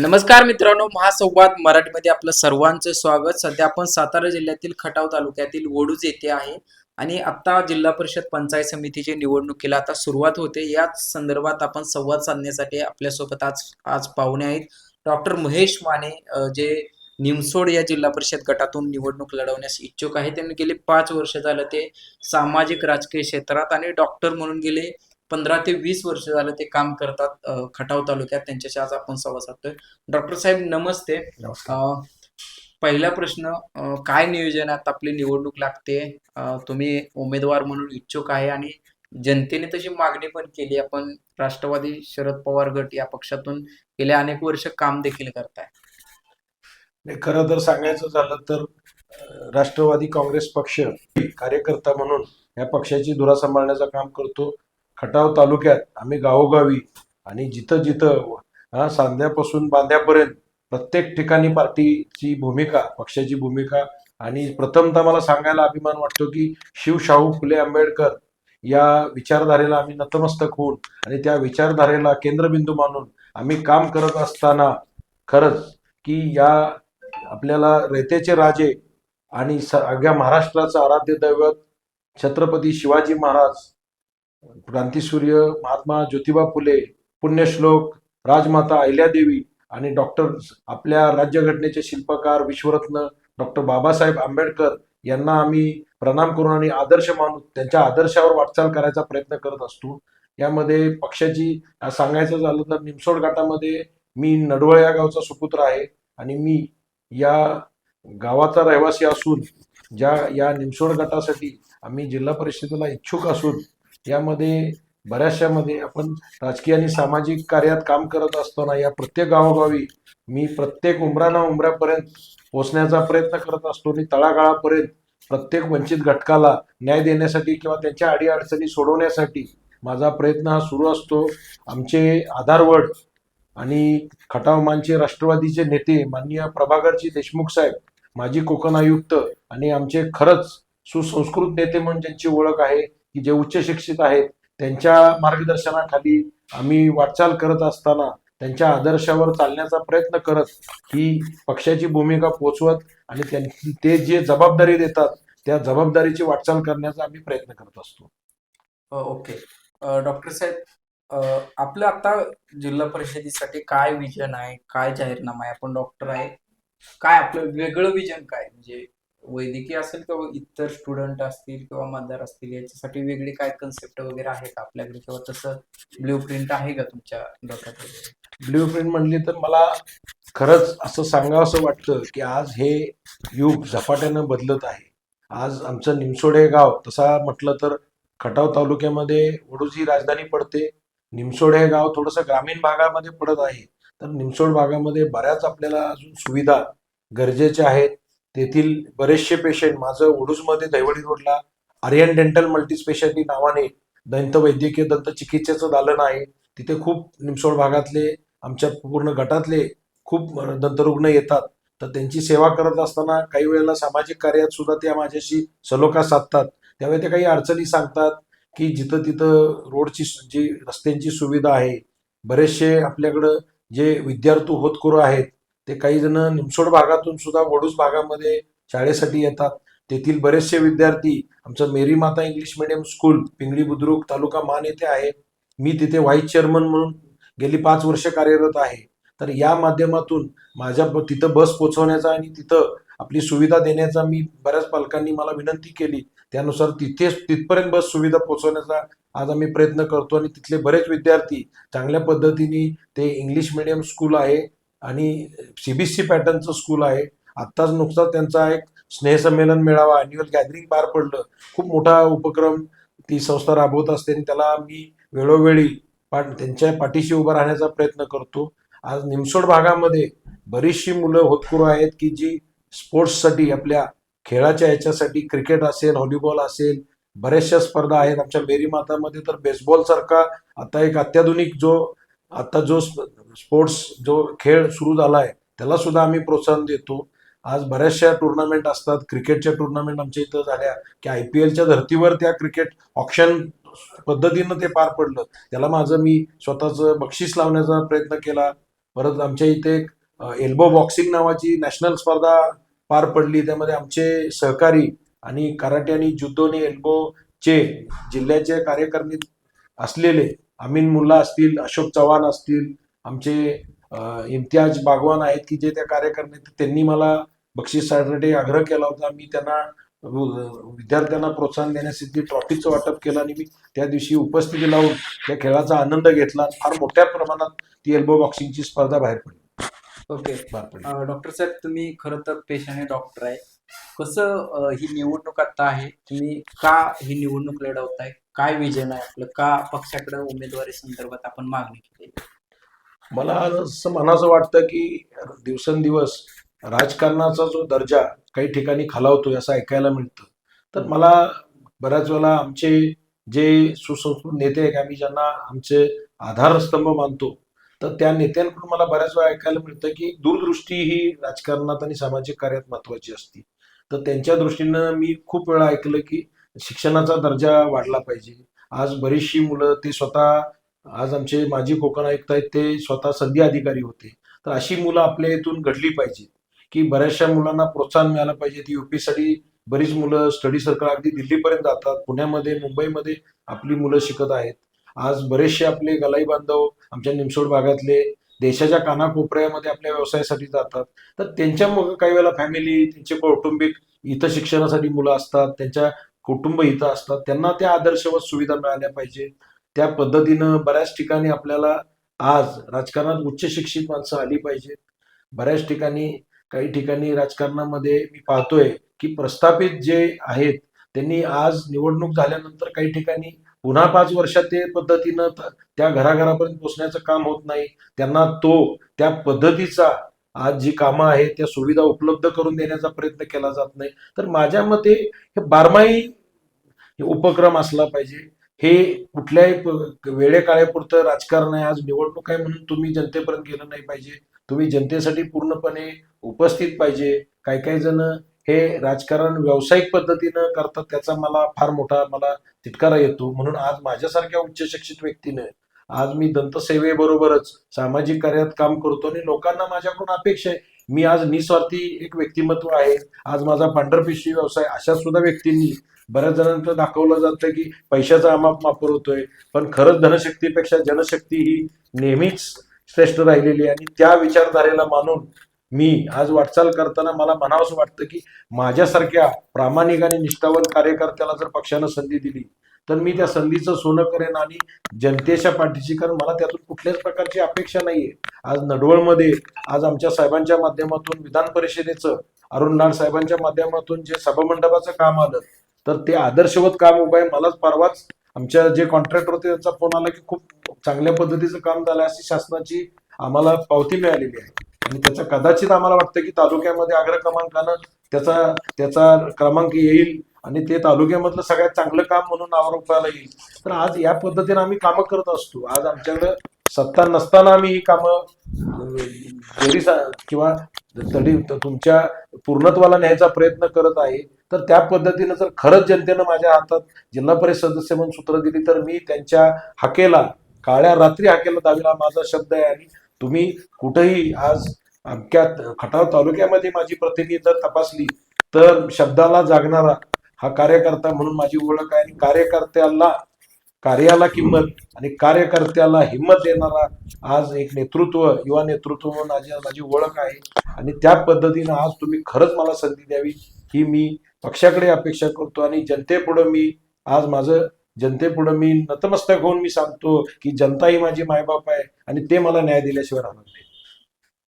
नमस्कार मित्रांनो महासंवाद मराठीमध्ये आपलं सर्वांचं स्वागत. सध्या आपण सातारा जिल्ह्यातील खटाव तालुक्यातील वडूज येथे आहे आणि आता जिल्हा परिषद पंचायत समितीची निवडणुकीला आता सुरुवात होते. याच संदर्भात आपण संवाद साधण्यासाठी आपल्यासोबत आज आज पाहुणे आहेत. डॉक्टर महेश माने जे निमसोड या जिल्हा परिषद गटातून निवडणूक लढवण्यास इच्छुक आहे त्यांनी गेले पाच वर्ष झालं ते सामाजिक राजकीय क्षेत्रात आणि डॉक्टर म्हणून गेले. पंधरा ते वीस वर्ष झालं ते काम करतात खटाव तालुक्यात. त्यांच्याशी आज आपण संवाद साधतोय. डॉक्टर साहेब नमस्ते. पहिला प्रश्न काय नियोजन आहे? आता आपली निवडणूक लागते. तुम्ही उमेदवार म्हणून इच्छुक आहे आणि जनतेने तशी मागणी पण केली. आपण राष्ट्रवादी शरद पवार गट या पक्षातून गेले अनेक वर्ष काम देखील करताय. खरं तर सांगायचं झालं तर राष्ट्रवादी काँग्रेस पक्ष कार्यकर्ता म्हणून या पक्षाची धुरा सांभाळण्याचं काम करतो. खटाव तालुक्यात आम्ही गावोगावी आणि जिथं जिथं हा सांध्यापासून बांध्यापर्यंत प्रत्येक ठिकाणी पार्टीची भूमिका पक्षाची भूमिका आणि प्रथमतः मला सांगायला अभिमान वाटतो की शिवशाहू फुले आंबेडकर या विचारधारेला आम्ही नतमस्तक होऊन आणि त्या विचारधारेला केंद्रबिंदू मानून आम्ही काम करत असताना खरंच की या आपल्याला रयतेचे राजे आणि स- महाराष्ट्राचं आराध्य दैवत छत्रपती शिवाजी महाराज क्रांतीसूर्य महात्मा ज्योतिबा फुले पुण्यश्लोक राजमाता अहिल्यादेवी आणि डॉक्टर आपल्या राज्यघटनेचे शिल्पकार विश्वरत्न डॉक्टर बाबासाहेब आंबेडकर यांना आम्ही प्रणाम करून आणि आदर्श मानून त्यांच्या आदर्शावर वाटचाल करायचा प्रयत्न करत असतो. यामध्ये पक्षाची सांगायचं झालं तर निमसोड गटामध्ये मी नडवळ या गावचा सुपुत्र आहे आणि मी या गावाचा रहिवासी असून ज्या या निमसोड गटासाठी आम्ही जिल्हा परिषदेला इच्छुक असून यामध्ये बऱ्याचशामध्ये आपण राजकीय आणि सामाजिक कार्यात काम करत असताना या प्रत्येक गावोगावी मी प्रत्येक उमराना उमऱ्यापर्यंत पोचण्याचा प्रयत्न करत असतो आणि तळागाळापर्यंत प्रत्येक वंचित घटकाला न्याय देण्यासाठी किंवा त्यांच्या अडीअडचणी सोडवण्यासाठी माझा प्रयत्न हा सुरू असतो. आमचे आधारवड आणि खटावमानचे राष्ट्रवादीचे नेते माननीय प्रभाकरजी देशमुख साहेब माजी कोकण आयुक्त आणि आमचे खरंच सुसंस्कृत नेते म्हणून ज्यांची ओळख आहे की जे उच्च शिक्षित आहेत त्यांच्या मार्गदर्शनाखाली आम्ही वाटचाल करत असताना त्यांच्या आदर्शावर चालण्याचा प्रयत्न करत ही पक्षाची भूमिका पोचवत आणि ते जे जबाबदारी देतात त्या जबाबदारीची वाटचाल करण्याचा आम्ही प्रयत्न करत असतो. ओके. डॉक्टर साहेब आपलं आता जिल्हा परिषदेसाठी काय विजन आहे काय जाहीरनामा आहे? आपण डॉक्टर आहे. काय आपलं वेगळं विजन काय? म्हणजे वैद्यकीय असेल किंवा इतर स्टुडंट असतील किंवा मतदार असतील याच्यासाठी वेगळी काय कन्सेप्ट वगैरे आहे का आपल्याकडे? किंवा तसं ब्ल्यू प्रिंट आहे का तुमच्या डोक्यात? ब्ल्यू प्रिंट म्हणली तर मला खरंच असं सांगावं असं वाटतं की आज हे युग झपाट्यानं बदलत आहे. आज आमचं निमसोडे हे गाव तसा म्हटलं तर खटाव तालुक्यामध्ये वडूज राजधानी पडते. निमसोड हे गाव थोडंसं ग्रामीण भागामध्ये पडत आहे. तर निमसोड भागामध्ये बऱ्याच आपल्याला अजून सुविधा गरजेच्या आहेत. तेथील बरेचसे पेशंट माझं वडूजमध्ये दैवडी रोडला आर्यन डेंटल मल्टीस्पेशालिटी नावाने दंत वैद्यकीय दंत चिकित्सेचं दालन आहे. तिथे खूप निमसोड भागातले आमच्या पूर्ण गटातले खूप दंतरुग्ण येतात. तर त्यांची सेवा करत असताना काही वेळेला सामाजिक कार्यात सुद्धा त्या माझ्याशी सलोखा साधतात. त्यावेळी ते काही अडचणी सांगतात की जिथं तिथं रोडची जी रस्त्यांची सुविधा आहे बरेचसे आपल्याकडं जे विद्यार्थी होतकरू आहेत ते काही जण निमसोड भागातून सुद्धा वडूज भागामध्ये शाळेसाठी येतात. तेथील बरेचसे विद्यार्थी आमचं मेरी माता English medium school Pingali Budruk taluka Man येथे आहे. मी तिथे व्हाईस चेअरमन म्हणून गेली पाच वर्ष कार्यरत आहे. तर या माध्यमातून माझ्या ब- तिथं बस पोचवण्याचा आणि तिथं आपली सुविधा देण्याचा मी बऱ्याच पालकांनी मला विनंती केली. त्यानुसार तिथेच तिथपर्यंत बस सुविधा पोचवण्याचा आज आम्ही प्रयत्न करतो आणि तिथले बरेच विद्यार्थी चांगल्या पद्धतीने ते इंग्लिश मिडियम स्कूल आहे. आणि सीबीएसई पॅटर्नचं स्कूल आहे. आत्ताच नुकताच त्यांचा एक स्नेहसंमेलन मेळावा अॅन्युअल गॅदरिंग पार पडलं. खूप मोठा उपक्रम ती संस्था राबवत असते आणि त्याला मी वेळोवेळी पाठ त्यांच्या पाठीशी उभं राहण्याचा प्रयत्न करतो. आज निमसोड भागामध्ये बरीचशी मुलं होतकुरू आहेत की जी स्पोर्ट्ससाठी आपल्या खेळाच्या याच्यासाठी क्रिकेट असेल व्हॉलीबॉल असेल बऱ्याचशा स्पर्धा आहेत. आमच्या मेरी मातामध्ये तर बेसबॉल सारखा आता एक अत्याधुनिक जो आता जो स्पोर्ट्स जो खेळ सुरू झाला आहे त्याला सुद्धा आम्ही प्रोत्साहन देतो. आज बऱ्याचशा टुर्नामेंट असतात. क्रिकेटच्या टुर्नामेंट आमच्या इथं झाल्या. की आय पी एलच्या धर्तीवर त्या क्रिकेट ऑप्शन पद्धतीनं ते पार पडलं. त्याला माझं मी स्वतःचं बक्षीस लावण्याचा प्रयत्न केला. परत आमच्या इथे एल्बो बॉक्सिंग नावाची नॅशनल स्पर्धा पार पडली. त्यामध्ये आमचे सहकारी आणि कराटे आणि जुदो एल्बोचे जिल्ह्याचे कार्यकर्ते असलेले अमीन मुल्ला असतील अशोक चव्हाण असतील आमचे इम्तियाज बागवान आहेत की जे त्या कार्यकर्ते त्यांनी मला बक्षीससाठी आग्रह केला होता. मी त्यांना विद्यार्थ्यांना प्रोत्साहन देण्यासाठी ट्रॉफीचं वाटप केलं आणि मी त्या दिवशी उपस्थिती लावून त्या खेळाचा आनंद घेतला फार मोठ्या प्रमाणात ती एल्बो बॉक्सिंगची स्पर्धा बाहेर पडली. ओके. डॉक्टर साहेब तुम्ही खरं तर पेशाने डॉक्टर आहे. कसं ही निवडणूक आता आहे? तुम्ही का ही निवडणूक लढवताय? काय विजन आहे आपलं? का पक्षाकडे उमेदवारी संदर्भात आपण मागणी केली? मला असं मनाचं वाटतं की दिवसेंदिवस राजकारणाचा जो दर्जा काही ठिकाणी खालावतोय असं ऐकायला मिळतं. तर मला बऱ्याच वेळा आमचे जे सुसंस्कृत नेते आहेत आम्ही ज्यांना आमचे आधारस्तंभ मानतो तर त्या नेत्यांकडून मला बऱ्याच वेळा ऐकायला मिळतं की दूरदृष्टी ही राजकारणात आणि सामाजिक कार्यात महत्वाची असते. तर त्यांच्या दृष्टीनं मी खूप वेळा ऐकलं की शिक्षणाचा दर्जा वाढला पाहिजे. आज बरीचशी मुलं ते स्वतः आज आमचे माजी कोकण आयुक्त आहेत ते स्वतः सनदी अधिकारी होते. तर अशी मुलं आपल्या इथून घडली पाहिजेत की बऱ्याचशा मुलांना प्रोत्साहन मिळालं पाहिजे. ती युपी साठी बरीच मुलं स्टडी सर्कल अगदी दिल्लीपर्यंत जातात. पुण्यामध्ये मुंबईमध्ये आपली मुलं शिकत आहेत. आज बरेचसे आपले गलाई बांधव आमच्या निमसोड भागातले देशाच्या कानाकोपऱ्यामध्ये आपल्या व्यवसायासाठी जातात. तर त्यांच्या मग काही वेळेला फॅमिली त्यांचे कौटुंबिक इथं शिक्षणासाठी मुलं असतात. त्यांच्या कुटुंब इथं असतात त्यांना त्या आदर्शवत सुविधा मिळाल्या पाहिजे त्या पद्धतीनं बऱ्याच ठिकाणी आपल्याला आज राजकारणात उच्च शिक्षित माणसं आली पाहिजेत. बऱ्याच ठिकाणी काही ठिकाणी राजकारणामध्ये मी पाहतोय की प्रस्थापित जे आहेत त्यांनी आज निवडणूक झाल्यानंतर काही ठिकाणी पुन्हा पाच वर्षात ते पद्धतीनं त्या घराघरापर्यंत पोहोचण्याचं काम होत नाही. त्यांना तो त्या पद्धतीचा आज जी कामं आहेत त्या सुविधा उपलब्ध करून देण्याचा प्रयत्न केला जात नाही. तर माझ्या मते हे बारमाही उपक्रम असला पाहिजे. हे कुठल्याही प- वेळेकाळेपुरतं राजकारण आहे. आज निवडणूक आहे म्हणून तुम्ही जनतेपर्यंत गेलं नाही पाहिजे. तुम्ही जनतेसाठी पूर्णपणे उपस्थित पाहिजे. काही काही जण हे राजकारण व्यावसायिक पद्धतीनं करतात. त्याचा मला फार मोठा मला तिटकारा येतो. म्हणून आज माझ्यासारख्या उच्च शिक्षित व्यक्तीने आज मी दंतसेवेबरोबरच सामाजिक कार्यात काम करतो आणि लोकांना माझ्याकडून अपेक्षा आहे. मी आज निस्वार्थी एक व्यक्तिमत्व आहे. आज माझा पांढरपिशवी व्यवसाय अशा सुद्धा व्यक्तींनी बऱ्याच जणांचं दाखवलं जातं की पैशाचा अमाप वापर होतोय. पण खरंच धनशक्तीपेक्षा जनशक्ती ही नेहमीच श्रेष्ठ राहिलेली आहे. आणि त्या विचारधारेला मानून मी आज वाटचाल करताना मला म्हणावंसं वाटतं की माझ्यासारख्या प्रामाणिक आणि निष्ठावान कार्यकर्त्याला जर पक्षानं संधी दिली तर मी त्या संधीचं सोनं करेन आणि जनतेच्या पाठीशी कारण मला त्यातून कुठल्याच प्रकारची अपेक्षा नाहीये. आज नडवळमध्ये आज आमच्या साहेबांच्या माध्यमातून विधान परिषदेचं अरुण लाड साहेबांच्या माध्यमातून जे सभामंडपाचं काम आलं तर ते आदर्शवत काम उभं आहे. मलाच परवाच आमच्या जे कॉन्ट्रॅक्टर होते त्यांचा फोन आला की खूप चांगल्या पद्धतीचं काम झालं अशी शासनाची आम्हाला पावती मिळालेली आहे. आणि त्याचा कदाचित आम्हाला वाटतं की तालुक्यामध्ये अग्र क्रमांकानं त्याचा त्याचा क्रमांक येईल आणि ते तालुक्यामधलं सगळ्यात चांगलं काम म्हणून आरोपाला येईल. तर आज या पद्धतीने आम्ही कामं करत असतो. आज आमच्याकडे सत्ता नसताना आम्ही ही कामं जरी किंवा तरी तुमच्या पूर्णत्वाला न्यायचा प्रयत्न करत आहे तर त्या पद्धतीनं जर खरंच जनतेनं माझ्या हातात जिल्हा परिषद सदस्य म्हणून सूत्र दिली तर मी त्यांच्या हाकेला काळ्या रात्री हाकेला दाविला माझा शब्द आहे. आणि तुम्ही कुठेही आज अमक्या खटाव तालुक्यामध्ये माझी प्रतिनिधी जर तपासली तर शब्दाला जागणारा हा कार्यकर्ता म्हणून माझी ओळख आहे. आणि कार्यकर्त्याला कार्याला किंमत आणि कार्यकर्त्याला हिंमत देणारा आज एक नेतृत्व युवा नेतृत्व म्हणून माझी माझी ओळख आहे. आणि त्या पद्धतीनं आज तुम्ही खरंच मला संधी द्यावी. ही मी पक्षाकडे अपेक्षा करतो आणि जनतेपुढं मी आज माझं जनतेपुढं मी नतमस्तक होऊन मी सांगतो की जनता ही माझी मायबाप आहे आणि ते मला न्याय दिल्याशिवाय राहणार नाही.